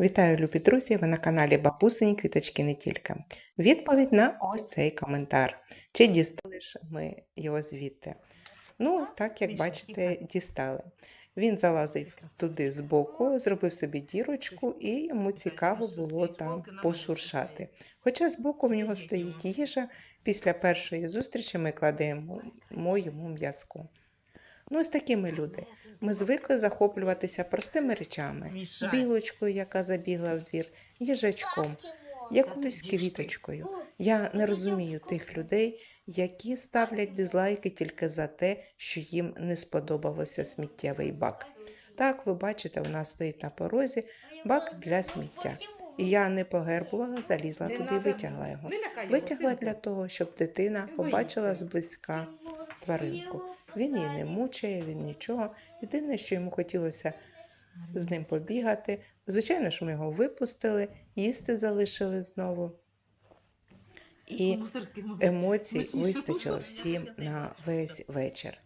Вітаю, любі друзі! Ви на каналі Бабусині Квіточки не тільки. Відповідь на ось цей коментар. Чи дістали ж ми його звідти? Ну, ось так, як бачите, дістали. Він залазив туди збоку, зробив собі дірочку, і йому цікаво було там пошуршати. Хоча збоку в нього стоїть їжа, після першої зустрічі ми кладемо йому м'язку. Ну, ось такі ми люди. Ми звикли захоплюватися простими речами. Білочкою, яка забігла в двір, їжачком, якоюсь квіточкою. Я не розумію тих людей, які ставлять дизлайки тільки за те, що їм не сподобався сміттєвий бак. Так, ви бачите, у нас стоїть на порозі бак для сміття. І я не погербувала, залізла туди і витягла його. Витягла для того, щоб дитина побачила зблизька тваринку. Він її не мучає, він нічого. Єдине, що йому хотілося з ним побігати. Звичайно ж, ми його випустили, їсти залишили знову. І емоцій вистачило всім на весь вечір.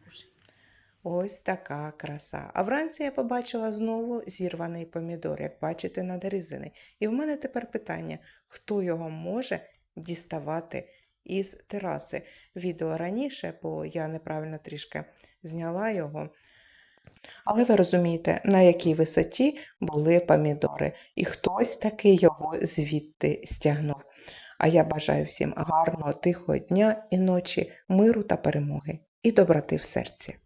Ось така краса. А вранці я побачила знову зірваний помідор, як бачите, надрізаний. І в мене тепер питання: хто його може діставати із тераси? Відео раніше, бо я неправильно трішки зняла його. Але ви розумієте, на якій висоті були помідори, і хтось таки його звідти стягнув. А я бажаю всім гарного, тихого дня і ночі, миру та перемоги і доброти в серці.